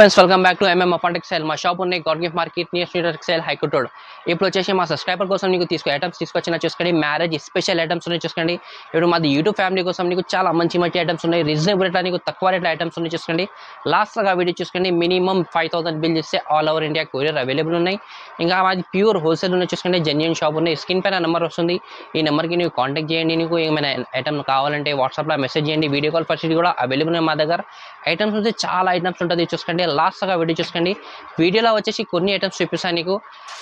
Friends welcome back to M M upon textile మా shop ఉన్నాయి government market near street textile high court road ఇప్పుడు వచ్చేసి మా subscriber కోసం నీకు తీసుకో ఐటమ్స్ తీసుకొచ్చిన చూసుకోండి మ్యారేజ్ స్పెషల్ ఐటమ్స్ ఉన్నాయి చూసుకోండి. ఇప్పుడు మాది యూట్యూబ్ ఫ్యామిలీ కోసం నీకు చాలా మంచి మంచి ఐటమ్స్ ఉన్నాయి రీజనబుల్ రేట్ నీకు తక్కువ రేట్ల ఐటమ్స్ ఉన్నాయి చూసుకోండి. లాస్ట్గా వీడియో చూసుకోండి మినిమం ఫైవ్ థౌసండ్ బిల్ చేస్తే all over India courier available ఉన్నాయి. ఇంకా మాది ప్యూర్ హోల్సేల్ ఉన్నాయి చూసుకోండి జెన్యున్ షాప్ ఉన్నాయి. స్క్రీన్ పైన నెంబర్ వస్తుంది ఈ నెంబర్కి నీకు కాంటాక్ట్ చేయండి నీకు ఏమైనా ఐటమ్ కావాలంటే వాట్సాప్లో మెసేజ్ చేయండి వీడియో కాల్ ఫెసిలిటీ కూడా అవైలబుల్ ఉన్నాయి మా దగ్గర. ఐటమ్స్ వచ్చి చాలా ఐటమ్స్ ఉంటుంది చూసుకోండి లాస్ట్గా వీడియో చూసుకోండి. వీడియోలో వచ్చేసి కొన్ని ఐటమ్స్ చూపిస్తాను నీకు.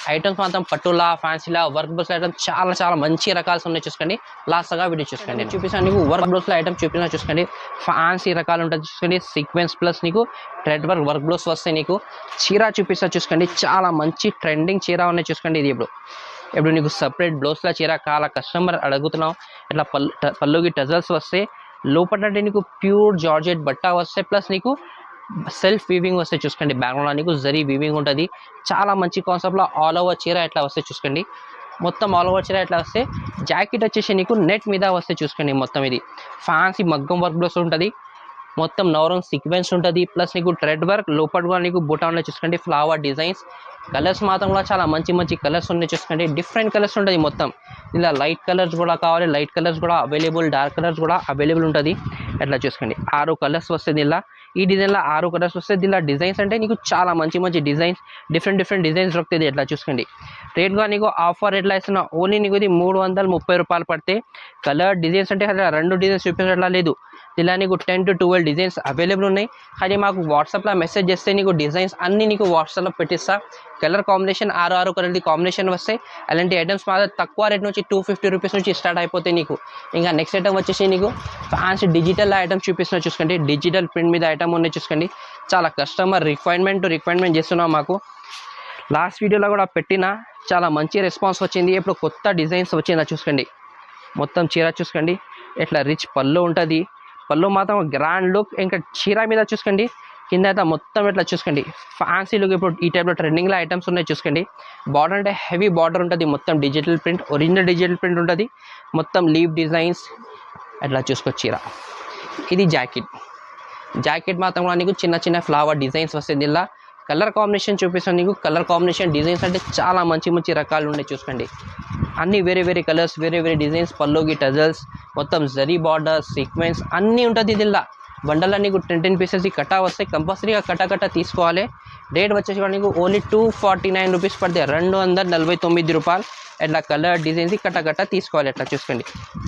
ఐటమ్స్ మాత్రం పట్టులా ఫ్యాన్సీలా వర్క్ బ్లౌస్ ఐటమ్స్ చాలా చాలా మంచి రకాలు ఉన్నాయి చూసుకోండి. లాస్ట్గా వీడియో చూసుకోండి. చూపిస్తాను నీకు వర్క్ బ్లౌస్లో ఐటమ్ చూపిస్తాను చూసుకోండి. ఫ్యాన్సీ రకాలు ఉంటుంది చూసుకోండి. సీక్వెన్స్ ప్లస్ నీకు థ్రెడ్ వర్క్ వర్క్ బ్లౌస్ వస్తాయి నీకు. చీర చూపిస్తా చూసుకోండి. చాలా మంచి ట్రెండింగ్ చీర ఉన్నాయి చూసుకోండి ఇది ఇప్పుడు. ఇప్పుడు నీకు సపరేట్ బ్లౌజ్లో చీర కాల కస్టమర్ అడుగుతున్నావు. ఇట్లా పళ్ళు ట- పళ్ళుకి టజల్స్ వస్తే లోపల నీకు ప్యూర్ జార్జెట్ బట్ట వస్తే ప్లస్ నీకు సెల్ఫ్ వీవింగ్ వస్తే చూసుకోండి. బ్యాక్గ్రౌండ్లో నీకు జరీ వీవింగ్ ఉంటుంది. చాలా మంచి కాన్సెప్ట్లో ఆల్ ఓవర్ చీర ఎట్లా వస్తే చూసుకోండి. మొత్తం ఆల్ ఓవర్ చీర ఎట్లా వస్తే జాకెట్ వచ్చేసి నీకు నెట్ మీద వస్తే చూసుకోండి మొత్తం ఇది. ఫ్యాన్సీ మగ్గం వర్క్ బ్లౌస్ ఉంటుంది. మొత్తం నవరం సీక్వెన్స్ ఉంటుంది. ప్లస్ నీకు థ్రెడ్ వర్క్ లోపల కూడా నీకు బుటాన్లో చూసుకోండి. ఫ్లవర్ డిజైన్స్ కలర్స్ మాత్రం కూడా చాలా మంచి మంచి కలర్స్ ఉన్నాయి చూసుకోండి. డిఫరెంట్ కలర్స్ ఉంటుంది మొత్తం. ఇలా లైట్ కలర్స్ కూడా కావాలి. లైట్ కలర్స్ కూడా అవైలబుల్ డార్క్ కలర్స్ కూడా అవైలబుల్ ఉంటుంది. అట్లా చూసుకోండి. ఆరు కలర్స్ వస్తుంది ఇలా. ఈ డిజైన్లో ఆరు కలర్స్ వస్తే దీనిలో డిజైన్స్ అంటే నీకు చాలా మంచి మంచి డిజైన్స్ డిఫరెంట్ డిఫరెంట్ డిజైన్స్ దొరుకుతుంది ఎట్లా చూసుకోండి. రేట్గా నీకు ఆఫర్ ఎట్లా ఇస్తున్నా ఓన్లీ నీకు ఇది మూడు వందల ముప్పై రూపాయలు పడితే కలర్ డిజైన్స్ అంటే అసలు రెండు డిజైన్స్ చూపించట్లా లేదు. ఇలా నీకు ten to twelve designs available ఉన్నాయి. కానీ మాకు వాట్సాప్లో మెసేజ్ చేస్తే నీకు డిజైన్స్ అన్నీ నీకు వాట్సాప్లో పెట్టిస్తా. కలర్ కాంబినేషన్ ఆరు ఆరు కలర్ది కాంబినేషన్ వస్తాయి. అలాంటి ఐటమ్స్ మాత్రం తక్కువ రేట్ నుంచి టూ ఫిఫ్టీ రూపీస్ నుంచి స్టార్ట్ అయిపోతాయి నీకు. ఇంకా నెక్స్ట్ ఐటమ్ వచ్చేసి నీకు ఫ్యాన్స్ డిజిటల్ ఐటమ్ చూపిస్తున్నా చూసుకోండి. డిజిటల్ ప్రింట్ మీద ఐటమ్ ఉన్నాయి చూసుకోండి. చాలా కస్టమర్ రిక్వైర్మెంట్ రిక్వైర్మెంట్ చేస్తున్నాం మాకు. లాస్ట్ వీడియోలో కూడా పెట్టిన చాలా మంచి రెస్పాన్స్ వచ్చింది. ఇప్పుడు కొత్త డిజైన్స్ వచ్చిందా చూసుకోండి. మొత్తం చీర చూసుకోండి. ఇట్లా రిచ్ పళ్ళు ఉంటుంది. పళ్ళు మాత్రం గ్రాండ్ లుక్ ఇంకా చీర మీద చూసుకోండి. కింద అయితే మొత్తం ఇట్లా చూసుకోండి. ఫ్యాన్సీ లుక్ ఇప్పుడు ఈ టైప్లో ట్రెండింగ్లో ఐటమ్స్ ఉన్నాయి చూసుకోండి. బార్డర్ అంటే హెవీ బార్డర్ ఉంటుంది. మొత్తం digital print original digital print ఉంటుంది. మొత్తం లీవ్ డిజైన్స్ అట్లా చూసుకోవచ్చు చీర. ఇది జాకెట్ జాకెట్ మాత్రం కూడా నీకు చిన్న చిన్న ఫ్లవర్ డిజైన్స్ వస్తుంది ఇలా కలర్ కాంబినేషన్ చూపిస్తాను నీకు. కలర్ కాంబినేషన్ డిజైన్స్ అంటే చాలా మంచి మంచి రకాలు ఉన్నాయి చూసుకోండి. అన్ని వేరే వేరే కలర్స్ వేరే వేరే డిజైన్స్ పల్లోకి టజల్స్ మొత్తం జరీ బార్డర్ సీక్వెన్స్ అన్నీ ఉంటుంది ఇదిలా బండల్లో నీకు టెన్ టెన్ పీసెస్ కట్టా వస్తాయి. కంపల్సరీగా కట్టా కట్టా తీసుకోవాలి. రేట్ వచ్చేసి కూడా నీకు only two forty nine rupees పడితే రెండు వందల నలభై తొమ్మిది రూపాయలు. ఇట్లా కలర్ డిజైన్స్ కట్ట కట్ట తీసుకోవాలి. అట్లా చూసుకోండి.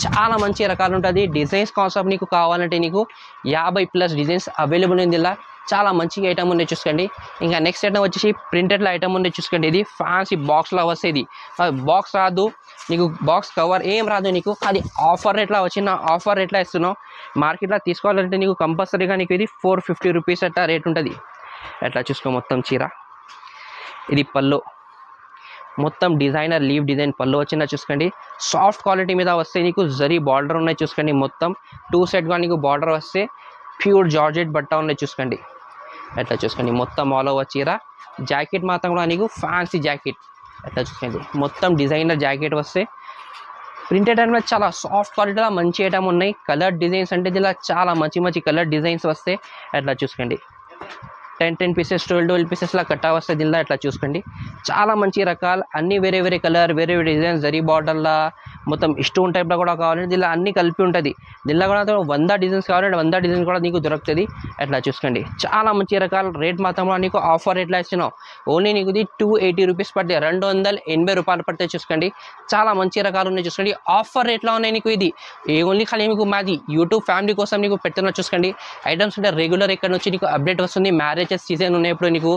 చాలా మంచి రకాలు ఉంటుంది. డిజైన్స్ కాన్సెప్ట్ నీకు కావాలంటే నీకు యాభై ప్లస్ డిజైన్స్ అవైలబుల్ ఉంది ఇలా. చాలా మంచి ఐటమ్ ఉంది చూసుకోండి. ఇంకా నెక్స్ట్ ఐటమ్ వచ్చేసి ప్రింటెడ్లో ఐటమ్ ఉంది చూసుకోండి. ఇది ఫ్యాన్సీ బాక్స్లో వస్తుంది. బాక్స్ రాదు. నీకు బాక్స్ కవర్ ఏం రాదు నీకు. అది ఆఫర్ రేట్లో వచ్చిన ఆఫర్ రేట్లో ఇస్తున్నావు. మార్కెట్లో తీసుకోవాలంటే నీకు కంపల్సరీగా నీకు ఇది ఫోర్ ఫిఫ్టీ రూపీస్ అట్లా రేట్ ఉంటుంది. అట్లా చూసుకో మొత్తం చీర? ఇది పళ్ళు. మొత్తం డిజైనర్ లీవ్ డిజైన్ పళ్ళు వచ్చిందా చూసుకోండి. సాఫ్ట్ క్వాలిటీ మీద వస్తే నీకు జరీ బార్డర్ ఉన్నాయి చూసుకోండి మొత్తం. టూ సైడ్గా నీకు బార్డర్ వస్తే ప్యూర్ జార్జెట్ బట్ట ఉన్నాయి చూసుకోండి. అట్లా చూసుకోండి మొత్తం ఆల్ ఓవర్ చీర. జాకెట్ మాత్రం కూడా నీకు ఫ్యాన్సీ జాకెట్. అట్లా చూసుకోండి. మొత్తం డిజైనర్ జాకెట్ వస్తే ప్రింటెడ్ ఐటమ్ చాలా సాఫ్ట్ క్వాలిటీలో మంచి ఐటమ్ ఉన్నాయి. కలర్ డిజైన్స్ అంటే ఇలా చాలా మంచి మంచి కలర్ డిజైన్స్ వస్తే అట్లా చూసుకోండి. Ten ten pieces twelve twelve పీసెస్లా కట్టా వస్తే దీనిలో ఇట్లా చూసుకోండి. చాలా మంచి రకాలు అన్ని వేరే వేరే కలర్ వేరే వేరే డిజైన్స్ జరీ బార్డర్లా మొత్తం ఇష్టం టైప్లో కూడా కావాలంటే దీనిలో అన్ని కలిపి ఉంటుంది. దీనిలో కూడా వంద డిజైన్స్ కావాలంటే వంద డిజైన్స్ కూడా నీకు దొరుకుతుంది. అట్లా చూసుకోండి. చాలా మంచి రకాల రేట్ మాత్రం నీకు ఆఫర్ ఎట్లా ఇస్తున్నావు ఓన్లీ నీకు ఇది టూ ఎయిటీ రూపీస్ పడితే రెండు వందల ఎనభై రూపాయలు పడితే చూసుకోండి. చాలా మంచి రకాలు ఉన్నాయి చూసుకోండి. ఆఫర్ రేట్లో ఉన్నాయి నీకు ఇది. ఏ ఓన్లీ ఖాళీ మీకు మాది. యూట్యూబ్ ఫ్యామిలీ కోసం నీకు పెడుతున్నా చూసుకోండి. ఐటమ్స్ అంటే రెగ్యులర్ ఇక్కడ నుంచి నీకు అప్డేట్ వస్తుంది. మ్యారేజ్ మ్యారేజెస్ సీజన్ ఉన్నాయి. ఇప్పుడు నీకు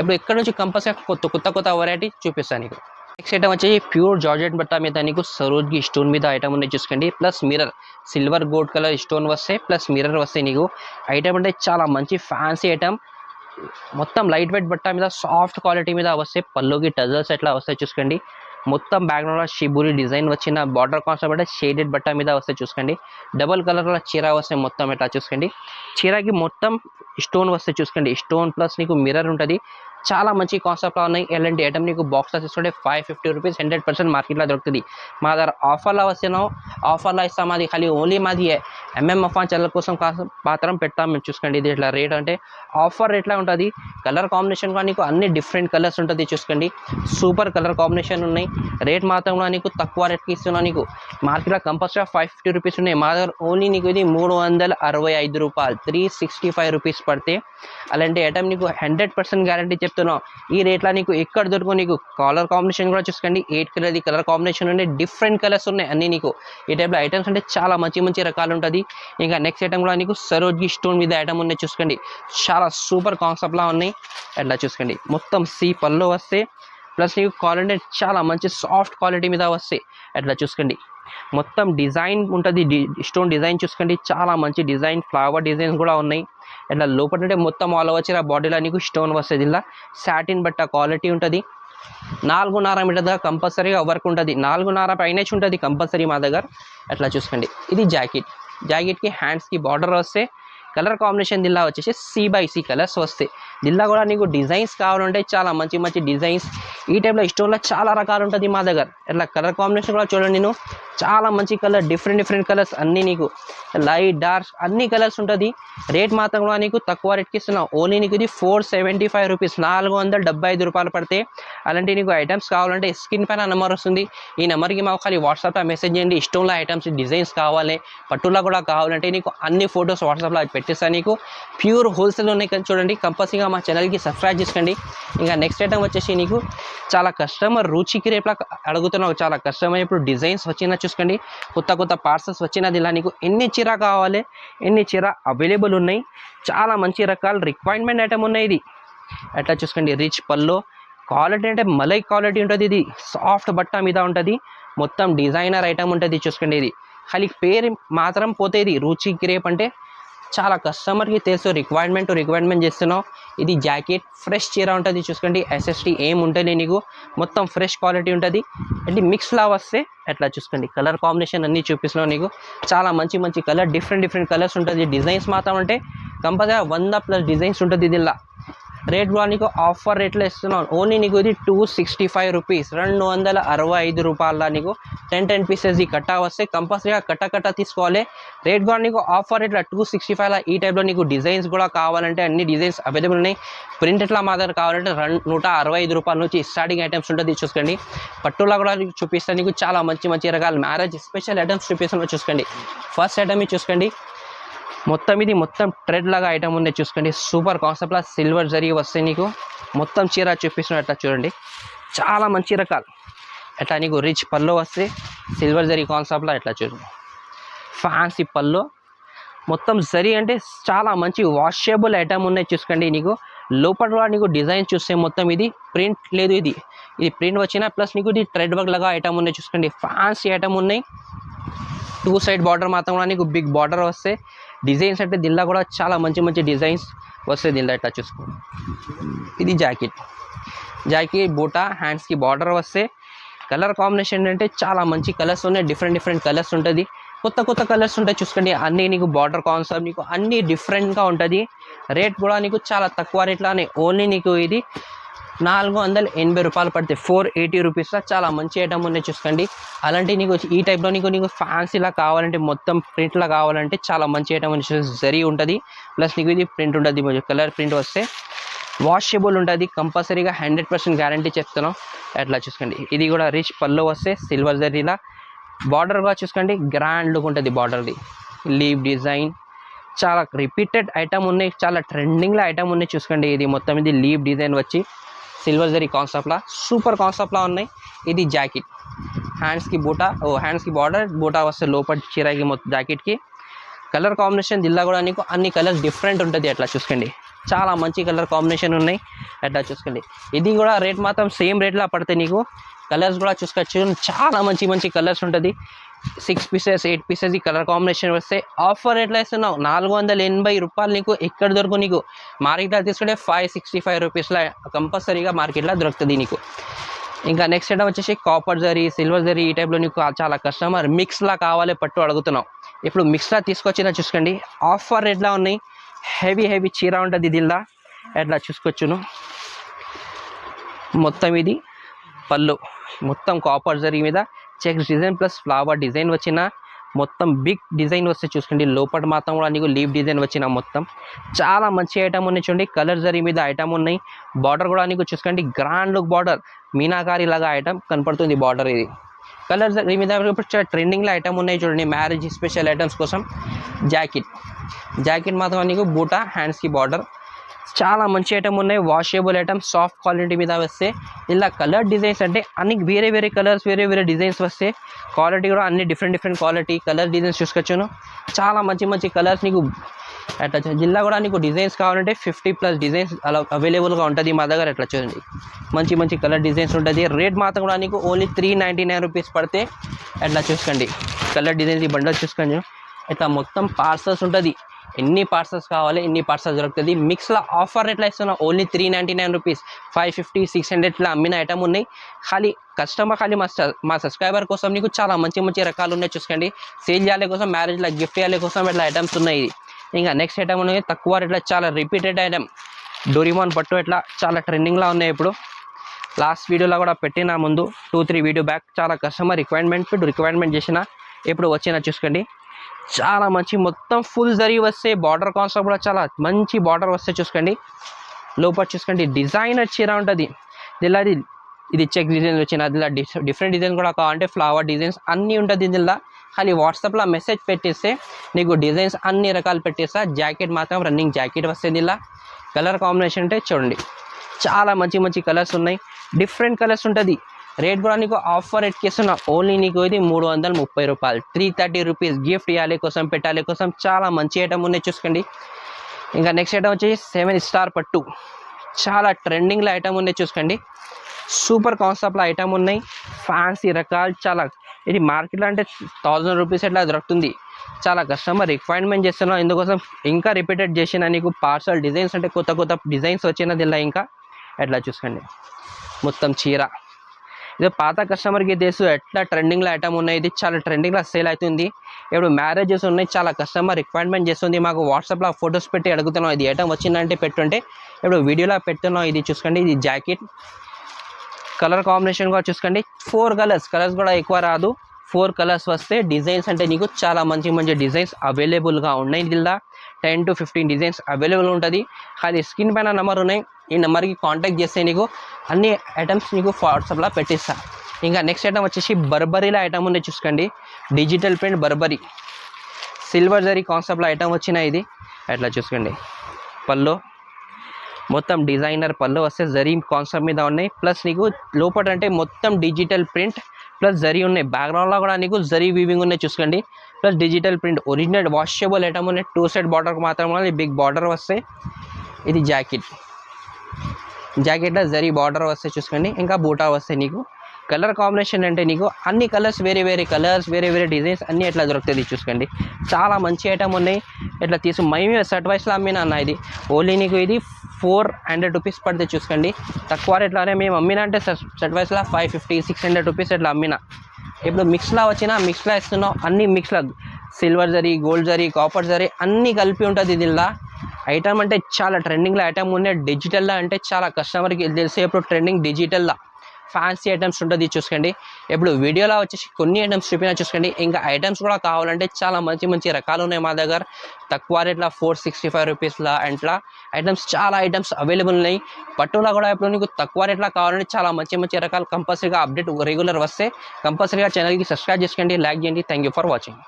ఇప్పుడు ఎక్కడ నుంచి కంపల్సరీ కొత్త కొత్త కొత్త వెరైటీ చూపిస్తాను నీకు. నెక్స్ట్ ఐటమ్ వచ్చి ప్యూర్ జార్జెట్ బట్ట మీద నీకు సరోజ్కి స్టోన్ మీద ఐటమ్ ఉన్నాయి చూసుకోండి. Plus mirror silver gold colour stone వస్తాయి. ప్లస్ మిర్రర్ వస్తాయి నీకు. ఐటమ్ అంటే చాలా మంచి ఫ్యాన్సీ ఐటమ్ మొత్తం లైట్ వెయిట్ బట్ట మీద సాఫ్ట్ క్వాలిటీ మీద వస్తాయి. పళ్ళుకి టజల్స్ ఎట్లా వస్తాయి చూసుకోండి. మొత్తం బ్యాక్గ్రౌండ్లో షిబురి డిజైన్ వచ్చిన బార్డర్ కాన్సెప్ట్ అంటే షేడెడ్ బట్ట మీద వస్తే చూసుకోండి. డబల్ కలర్లో చీర వస్తే మొత్తం ఇట్లా చూసుకోండి? చీరకి మొత్తం స్టోన్ వస్తే చూసుకోండి. స్టోన్ ప్లస్ నీకు మిర్రర్ ఉంటుంది. చాలా మంచి కాన్సెప్ట్లో ఉన్నాయి. ఎలాంటి ఐటమ్ నీకు బాక్స్లో తీసుకుంటే five fifty rupees hundred percent మార్కెట్లో దొరుకుతుంది. మా దగ్గర ఆఫర్లో వస్తున్నాం ఆఫర్లో ఇస్తాం అది ఖాళీ ఓన్లీ మాది ఎంఎం అఫాన్ ఛానల్ కోసం మాత్రం పెడతాం. మేము చూసుకోండి ఇది ఇట్లా రేట్ అంటే ఆఫర్ రేట్లో ఉంటుంది. కలర్ కాంబినేషన్ కూడా నీకు అన్ని డిఫరెంట్ కలర్స్ ఉంటుంది చూసుకోండి. సూపర్ కలర్ కాంబినేషన్ ఉన్నాయి. రేట్ మాత్రం కూడా నీకు తక్కువ రేట్కి ఇస్తున్నా నీకు. మార్కెట్లో కంపల్సరీ ఫైవ్ ఫిఫ్టీ రూపీస్ ఉన్నాయి. మా దగ్గర ఓన్లీ నీకు ఇది మూడు వందల అరవై ఐదు రూపాయలు త్రీ సిక్స్టీ ఫైవ్ రూపీస్ పడితే అలాంటి ఐటమ్ నీకు హండ్రెడ్ పర్సెంట్ గ్యారంటీ చెప్తున్నాం ఈ రేట్లో నీకు ఎక్కడ దొరుకు నీకు కలర్ కాంబినేషన్ కూడా చూసుకోండి. ఎయిట్ కలర్ది కలర్ కాంబినేషన్ ఉండే డిఫరెంట్ కలర్స్ ఉన్నాయి అన్ని నీకు. ఈ టైప్లో ఐటమ్స్ అంటే చాలా మంచి మంచి రకాలు ఉంటుంది ఇంకా నెక్స్ట్ ఐటమ్ కూడా నీకు సరోజ్కి స్టోన్ మీద ఐటమ్ ఉన్నాయి చూసుకోండి. చాలా సూపర్ కాన్సెప్ట్లా ఉన్నాయి. అట్లా చూసుకోండి. మొత్తం సీ పళ్ళు వస్తే ప్లస్ నీకు క్వాలిటీ చాలా మంచి సాఫ్ట్ క్వాలిటీ మీద వస్తాయి. అట్లా చూసుకోండి. మొత్తం డిజైన్ ఉంటుంది. డి స్టోన్ డిజైన్ చూసుకోండి. చాలా మంచి డిజైన్ ఫ్లవర్ డిజైన్స్ కూడా ఉన్నాయి. ఇట్లా లోపల మొత్తం ఆల్ ఓవర్ ఆ బాడీలో నీకు స్టోన్ వస్తుంది. ఇలా సాటిన్ బట్ట క్వాలిటీ ఉంటుంది. నాలుగున్నర మీటర్ కంపల్సరీగా వర్క్ ఉంటుంది. నాలుగున్నర పైన ఉంటుంది కంపల్సరీ మా దగ్గర. అట్లా చూసుకోండి. ఇది జాకెట్. జాకెట్కి హ్యాండ్స్కి బార్డర్ వస్తే కలర్ కాంబినేషన్ ఇలా వచ్చేసి సి బై సి కలర్స్ వస్తాయి. దీనిలో కూడా నీకు డిజైన్స్ కావాలంటే చాలా మంచి మంచి డిజైన్స్ ఈ టైప్లో స్టోన్లో చాలా రకాలు ఉంటుంది మా దగ్గర. ఇట్లా కలర్ కాంబినేషన్ కూడా చూడండి నేను. చాలా మంచి కలర్ డిఫరెంట్ డిఫరెంట్ కలర్స్ అన్నీ నీకు. లైట్ డార్క్ అన్ని కలర్స్ ఉంటుంది. రేట్ మాత్రం కూడా నీకు తక్కువ రేట్కి ఇస్తున్నావు ఓన్లీ నీకు ఇది ఫోర్ సెవెంటీ ఫైవ్ రూపీస్ నాలుగు వందల డెబ్బై ఐదు రూపాయలు పడితే అలాంటి నీకు ఐటమ్స్ కావాలంటే స్క్రీన్ పైన నెంబర్ వస్తుంది. ఈ నెంబర్కి మాకు ఖాళీ వాట్సాప్లో మెసేజ్ చేయండి. ఇష్టంలో ఐటమ్స్ డిజైన్స్ కావాలి. పట్టులా కూడా కావాలంటే నీకు అన్ని ఫొటోస్ వాట్సాప్లో పెట్టిస్తాను నీకు. ప్యూర్ హోల్సేల్ ఉన్నాయి కదా చూడండి కంపల్సరీగా మా ఛానల్కి సబ్స్క్రైబ్ చేసుకోండి. ఇంకా నెక్స్ట్ ఐటమ్ వచ్చేసి నీకు చాలా కస్టమర్ రుచికి రేపులా అడుగుతున్నావు. చాలా కస్టమర్ ఇప్పుడు డిజైన్స్ వచ్చినా చూసుకోండి. కొత్త కొత్త పార్సల్స్ వచ్చినది ఇలా నీకు ఎన్ని చీర కావాలి ఎన్ని చీర అవైలబుల్ ఉన్నాయి చాలా మంచి రకాల రిక్వైర్మెంట్ ఐటమ్ ఉన్నాయి ఇది. అట్లా చూసుకోండి. రిచ్ పల్లో క్వాలిటీ అంటే మలై క్వాలిటీ ఉంటుంది ఇది. సాఫ్ట్ బట్ట మీద ఉంటుంది. మొత్తం డిజైనర్ ఐటమ్ ఉంటుంది చూసుకోండి ఇది. ఖాళీ పేరు మాత్రం పోతే ఇది. రుచి క్రేప్ అంటే చాలా కస్టమర్కి తెలుసు రిక్వైర్మెంట్ రిక్వైర్మెంట్ చేస్తున్నావు. ఇది జాకెట్ ఫ్రెష్ చీర ఉంటుంది చూసుకోండి. ఎస్ఎస్టీ ఏం ఉంటుంది నీకు? మొత్తం ఫ్రెష్ క్వాలిటీ ఉంటుంది. అంటే మిక్స్లా వస్తే అట్లా చూసుకోండి. కలర్ కాంబినేషన్ అన్నీ చూపిస్తున్నావు నీకు. చాలా మంచి మంచి కలర్ డిఫరెంట్ డిఫరెంట్ కలర్స్ ఉంటుంది. డిజైన్స్ మాత్రం అంటే కంపల్సరీ వంద ప్లస్ డిజైన్స్ ఉంటుంది దీనిలో. రేట్ కూడా నీకు ఆఫర్ రేట్లో ఇస్తున్నాను. ఓన్లీ నీకు ఇది టూ సిక్స్టీ ఫైవ్ రూపీస్. రెండు వందల అరవై ఐదు రూపాయల నీకు టెన్ టెన్ పీసెస్ ఈ కట్టా వస్తే కంపల్సరీగా కట్ట కట్ట తీసుకోవాలి. రేట్ కూడా నీకు ఆఫర్ రేట్లో టూ సిక్స్టీ ఫైవ్లో ఈ టైప్లో నీకు డిజైన్స్ కూడా కావాలంటే అన్ని డిజైన్స్ అవైలబుల్ ఉన్నాయి. ప్రింట్ ఎట్లా మా దగ్గర కావాలంటే రెండు నూట అరవై ఐదు రూపాయల నుంచి స్టార్టింగ్ ఐటమ్స్ ఉంటుంది చూసుకోండి. పట్టులా కూడా నీకు చూపిస్తాను. నీకు చాలా మంచి మంచి రకాల మ్యారేజ్ స్పెషల్ ఐటమ్స్ చూపిస్తాను. చూసుకోండి. ఫస్ట్ ఐటమ్ చూసుకోండి. మొత్తం ఇది మొత్తం ట్రెడ్ లాగా ఐటమ్ ఉంది చూసుకోండి. సూపర్ కాన్సెప్ట్లా సిల్వర్ జరీ వస్తాయి నీకు. మొత్తం చీర చూపిస్తున్నట్టు చూడండి. చాలా మంచి రకాలు. ఎట్లా నీకు రిచ్ పళ్ళు వస్తే సిల్వర్ జరీ కాన్సెప్ట్లో ఎట్లా చూడండి ఫ్యాన్సీ పళ్ళు. మొత్తం జరీ అంటే చాలా మంచి వాషబుల్ ఐటమ్ ఉన్నాయి చూసుకోండి నీకు. లోపల నీకు డిజైన్ చూస్తే మొత్తం ఇది ప్రింట్ లేదు ఇది. ఇది ప్రింట్ వచ్చినా ప్లస్ నీకు ఇది ట్రెడ్ వర్క్ లాగా ఐటమ్ ఉన్నాయి చూసుకోండి. ఫ్యాన్సీ ఐటమ్ ఉన్నాయి. టూ సైడ్ బార్డర్ మాత్రం కూడా నీకు బిగ్ బార్డర్ వస్తే డిజైన్స్ అంటే దీనిలో కూడా చాలా మంచి మంచి డిజైన్స్ వస్తాయి దీనిలో ఇట్లా చూసుకో. ఇది జాకెట్. జాకెట్ బూటా హ్యాండ్స్కి బార్డర్ వస్తే కలర్ కాంబినేషన్ అంటే చాలా మంచి కలర్స్ ఉన్నాయి డిఫరెంట్ డిఫరెంట్ కలర్స్ ఉంటుంది. కొత్త కొత్త కలర్స్ ఉంటాయి చూసుకోండి అన్నీ నీకు బార్డర్ కాన్సెప్ట్ నీకు అన్నీ డిఫరెంట్గా ఉంటుంది. రేట్ కూడా నీకు చాలా తక్కువ రేట్లానే ఓన్లీ నీకు ఇది నాలుగు వందల ఎనభై రూపాయలు పడితే ఫోర్ ఎయిటీ రూపీస్లో చాలా మంచి ఐటమ్ ఉన్నాయి చూసుకోండి. అలాంటి నీకు ఈ టైప్లో నీకు నీకు ఫ్యాన్సీలా కావాలంటే మొత్తం ప్రింట్లో కావాలంటే చాలా మంచి ఐటమ్ ఉంది జరీ ఉంటుంది. ప్లస్ నీకు ఇది ప్రింట్ ఉంటుంది కలర్ ప్రింట్ వస్తే వాషబుల్ ఉంటుంది కంపల్సరీగా హండ్రెడ్ పర్సెంట్ గ్యారంటీ చెప్తున్నాం. అట్లా చూసుకోండి. ఇది కూడా రిచ్ పళ్ళు వస్తే సిల్వర్ జరీలా బార్డర్గా చూసుకోండి గ్రాండ్ లుక్ ఉంటుంది బార్డర్ది లీవ్ డిజైన్ చాలా రిపీటెడ్ ఐటమ్ ఉన్నాయి చాలా ట్రెండింగ్లో ఐటమ్ ఉన్నాయి చూసుకోండి. ఇది మొత్తం ఇది లీవ్ డిజైన్ వచ్చి సిల్వర్ జరీ కాన్సెప్ట్లా సూపర్ కాన్సెప్ట్లా ఉన్నాయి. ఇది జాకెట్. హ్యాండ్స్కి బూటా ఓ హ్యాండ్స్కి బార్డర్ బూటా వస్తే లోపల చీరకి మొత్తం జాకెట్కి కలర్ కాంబినేషన్ దిల్లా కూడా నీకు అన్ని కలర్స్ డిఫరెంట్ ఉంటుంది అట్లా చూసుకోండి. చాలా మంచి కలర్ కాంబినేషన్ ఉన్నాయి. అట్లా చూసుకోండి. ఇది కూడా రేట్ మాత్రం సేమ్ రేట్లో పడితే నీకు కలర్స్ కూడా చూసుకోవచ్చు. చాలా మంచి మంచి కలర్స్ ఉంటుంది. సిక్స్ పీసెస్ ఎయిట్ పీసెస్ ఈ కలర్ కాంబినేషన్ వస్తే ఆఫర్ ఎట్లా ఇస్తున్నావు నాలుగు వందల ఎనభై రూపాయలు నీకు ఎక్కడ దొరుకు నీకు? మార్కెట్లో తీసుకుంటే ఫైవ్ సిక్స్టీ ఫైవ్ రూపీస్లో కంపల్సరీగా మార్కెట్లో దొరుకుతుంది నీకు. ఇంకా నెక్స్ట్ ఐటమ్ వచ్చేసి కాపర్ జరీ సిల్వర్ జరీ ఈ టైప్లో నీకు చాలా కస్టమర్ మిక్స్లా కావాలి పట్టు అడుగుతున్నావు. ఇప్పుడు మిక్స్లా తీసుకొచ్చినా చూసుకోండి. ఆఫర్ ఎట్లా ఉన్నాయి? హెవీ హెవీ చీర ఉంటుంది దీనిలా ఎట్లా చూసుకోవచ్చును? మొత్తం ఇది పళ్ళు. మొత్తం కాపర్ జరీ మీద checks design plus flower design వచ్చిన మొత్తం బిగ్ డిజైన్ వస్తే చూసుకోండి. లోపల మాత్రం కూడా నీకు లీవ్ డిజైన్ వచ్చిన మొత్తం. చాలా మంచి ఐటమ్ ఉన్నాయి చూడండి. కలర్ జరీ మీద ఐటమ్ ఉన్నాయి. బార్డర్ కూడా నీకు చూసుకోండి. Grand look border. మీనాకారి లాగా ఐటమ్ కనపడుతుంది బార్డర్ ఇది. కలర్ జరీ మీద ఇప్పుడు ట్రెండింగ్లో ఐటమ్ ఉన్నాయి చూడండి. మ్యారేజ్ స్పెషల్ ఐటమ్స్ కోసం జాకెట్. జాకెట్ మాత్రం నీకు బూటా హ్యాండ్స్కి బార్డర్. చాలా మంచి ఐటమ్ ఉన్నాయి. వాషేబుల్ ఐటమ్ సాఫ్ట్ క్వాలిటీ మీద వస్తే ఇలా కలర్ డిజైన్స్ అంటే అన్ని వేరే వేరే కలర్స్ వేరే వేరే డిజైన్స్ వస్తే క్వాలిటీ కూడా అన్ని different different quality colour designs చూసుకొచ్చాను. చాలా మంచి మంచి కలర్స్ నీకు అట్లా జిల్లా కూడా నీకు డిజైన్స్ కావాలంటే ఫిఫ్టీ ప్లస్ డిజైన్స్ అలా అవైలబుల్గా ఉంటుంది మా దగ్గర ఎట్లా చూడండి. మంచి మంచి కలర్ డిజైన్స్ ఉంటుంది. రేట్ మాత్రం కూడా నీకు only three ninety nine rupees పడితే అట్లా చూసుకోండి. కలర్ డిజైన్స్ ఈ బండల్ చూసుకోండి. ఇట్లా మొత్తం పార్సల్స్ ఉంటుంది. ఎన్ని పార్సల్స్ కావాలి ఎన్ని పార్సల్స్ దొరుకుతుంది మిక్స్లో ఆఫర్ రేట్లో ఇస్తున్నా only three ninety nine rupees five fifty six హండ్రెడ్లో అమ్మిన ఐటమ్ ఉన్నాయి. ఖాళీ కస్టమర్ ఖాళీ మా మా సబ్స్క్రైబర్ కోసం నీకు చాలా మంచి మంచి రకాలు ఉన్నాయి చూసుకోండి. సేల్ చేయాలి కోసం మ్యారేజ్లో గిఫ్ట్ చేయాలి కోసం ఇట్లా ఐటమ్స్ ఉన్నాయి ఇంకా నెక్స్ట్ ఐటమ్ ఉన్నాయి తక్కువ రేట్లో చాలా రిపీటెడ్ ఐటమ్ డోరిమాన్ పట్టు ఇట్లా చాలా ట్రెండింగ్లో ఉన్నాయి ఇప్పుడు. లాస్ట్ వీడియోలో కూడా పెట్టిన ముందు టూ త్రీ వీడియో బ్యాక్ చాలా కస్టమర్ రిక్వైర్మెంట్ రిక్వైర్మెంట్ చేసిన ఇప్పుడు వచ్చిన చూసుకోండి. చాలా మంచి మొత్తం ఫుల్ జరీ వస్తే బార్డర్ కాన్సెప్ట్ కూడా చాలా మంచి బార్డర్ వస్తే చూసుకోండి. లోపల చూసుకోండి డిజైన్ చీర ఉంటుంది? ఇలా ఇది ఇది చెక్ డిజైన్ వచ్చిన ఇలా డిఫరెంట్ డిజైన్ కూడా కావాలంటే ఫ్లవర్ డిజైన్స్ అన్నీ ఉంటుంది ఇందులో. ఖాళీ వాట్సాప్లో మెసేజ్ పెట్టేస్తే నీకు డిజైన్స్ అన్ని రకాలు పెట్టేస్తా. జాకెట్ మాత్రం రన్నింగ్ జాకెట్ వస్తుంది ఇలా కలర్ కాంబినేషన్ అంటే చూడండి. చాలా మంచి మంచి కలర్స్ ఉన్నాయి. డిఫరెంట్ కలర్స్ ఉంటుంది. రేట్ కూడా నీకు ఆఫర్ రేట్కి ఇస్తున్నా ఓన్లీ నీకు ఇది మూడు వందల ముప్పై రూపాయలు. త్రీ థర్టీ రూపీస్ గిఫ్ట్ ఇవ్వాలి కోసం పెట్టాలి కోసం. చాలా మంచి ఐటమ్ ఉన్నాయి చూసుకోండి. ఇంకా నెక్స్ట్ ఐటమ్ వచ్చేసి సెవెన్ స్టార్ పట్టు. చాలా ట్రెండింగ్లో ఐటమ్ ఉన్నాయి చూసుకోండి. సూపర్ కాన్సెప్ట్లో ఐటమ్ ఉన్నాయి. ఫ్యాన్సీ రకాలు చాలా. ఇది మార్కెట్లో అంటే థౌజండ్ రూపీస్ ఎట్లా దొరుకుతుంది. చాలా కస్టమర్ రిక్వైర్మెంట్ చేస్తున్నాం ఇందుకోసం ఇంకా రిపీటెడ్ చేసిన నీకు పార్సల్ డిజైన్స్ అంటే కొత్త కొత్త డిజైన్స్ వచ్చినది ఇలా ఇంకా ఎట్లా చూసుకోండి. మొత్తం చీర. ఇది పాత కస్టమర్కి తెలుసు ఎట్లా ట్రెండింగ్లో ఐటమ్ ఉన్నాయి ఇది చాలా ట్రెండింగ్లో సేల్ అవుతుంది. ఇప్పుడు మ్యారేజెస్ ఉన్నాయి చాలా కస్టమర్ రిక్వైర్మెంట్ చేస్తుంది. మాకు వాట్సాప్లో ఫొటోస్ పెట్టి అడుగుతున్నాం ఇది ఐటమ్ వచ్చిందంటే పెట్టుంటే. ఇప్పుడు వీడియోలో పెడుతున్నాం ఇది చూసుకోండి ఇది జాకెట్ కలర్ కాంబినేషన్ కూడా చూసుకోండి. ఫోర్ కలర్స్ కలర్స్ కూడా ఎక్కువ రాదు. ఫోర్ కలర్స్ వస్తే డిజైన్స్ అంటే నీకు చాలా మంచి మంచి డిజైన్స్ అవైలబుల్గా ఉన్నాయి దీనిలో. Ten to fifteen designs available ఉంటుంది. అది స్క్రీన్ పైన నెంబర్ ఉన్నాయి. ఈ నెంబర్కి కాంటాక్ట్ చేస్తే నీకు అన్ని ఐటమ్స్ నీకు వాట్సాప్లో పెట్టిస్తా. ఇంకా నెక్స్ట్ ఐటమ్ వచ్చేసి బర్బరీలో ఐటమ్ ఉన్నాయి చూసుకోండి. Digital print Burberry. Silver zari కాన్సెప్ట్లో ఐటమ్ వచ్చిన ఇది. అట్లా చూసుకోండి. పళ్ళు. మొత్తం డిజైనర్ పళ్ళు వస్తే జరీ కాన్సెప్ట్ మీద ఉన్నాయి. ప్లస్ నీకు లోపల అంటే మొత్తం డిజిటల్ ప్రింట్ ప్లస్ జరీ ఉన్నాయి. బ్యాక్గ్రౌండ్లో కూడా నీకు జరీ వీవింగ్ ఉన్నాయి చూసుకోండి. Plus digital print original washable item ఉన్నాయి టూ సైడ్ బార్డర్కి మాత్రం బిగ్ బార్డర్ వస్తాయి ఇది జాకెట్ జాకెట్లో జరీ బార్డర్ వస్తే చూసుకోండి. ఇంకా బూటా వస్తాయి నీకు. కలర్ కాంబినేషన్ అంటే నీకు అన్ని కలర్స్ వేరే వేరే కలర్స్ వేరే వేరే డిజైన్స్ అన్నీ ఎట్లా దొరుకుతుంది చూసుకోండి. చాలా మంచి ఐటమ్ ఉన్నాయి. ఇట్లా తీసు మేమే సెట్ వైస్లో అమ్మినా అన్న ఇది. ఓన్లీ నీకు ఇది ఫోర్ హండ్రెడ్ రూపీస్ పడితే చూసుకోండి. తక్కువ రేట్లోనే మేము అమ్మినా అంటే set వైస్లో five fifty six hundred rupees ఇట్లా అమ్మినా. ఇప్పుడు మిక్స్లో వచ్చిన మిక్స్లో ఇస్తున్నాం అన్ని మిక్స్లో. Silver zari gold zari copper zari అన్నీ కలిపి ఉంటుంది దీనిలో ఐటమ్ అంటే చాలా ట్రెండింగ్లో ఐటమ్ ఉన్నాయి. డిజిటల్లో అంటే చాలా కస్టమర్కి తెలిసే ఇప్పుడు ట్రెండింగ్ డిజిటల్లా ఫ్యాన్సీ ఐటమ్స్ ఉంటుంది చూసుకోండి. ఇప్పుడు వీడియోలో వచ్చేసి కొన్ని ఐటమ్స్ చూపినా చూసుకోండి. ఇంకా ఐటమ్స్ కూడా కావాలంటే చాలా మంచి మంచి రకాలు ఉన్నాయి మా దగ్గర. తక్కువ రేట్లో ఫోర్ సిక్స్టీ ఫైవ్ రూపీస్లో అట్లా ఐటమ్స్ చాలా ఐటమ్స్ అవైలబుల్ ఉన్నాయి. పట్టులో కూడా ఇప్పుడు నీకు తక్కువ రేట్లో కావాలంటే చాలా మంచి మంచి రకాలు కంపల్సరీగా అప్డేట్ రెగ్యులర్ వస్తే కంపల్సరీగా ఛానల్కి సబ్స్క్రైబ్ చేసుకోండి లైక్ చేయండి. Thank you for watching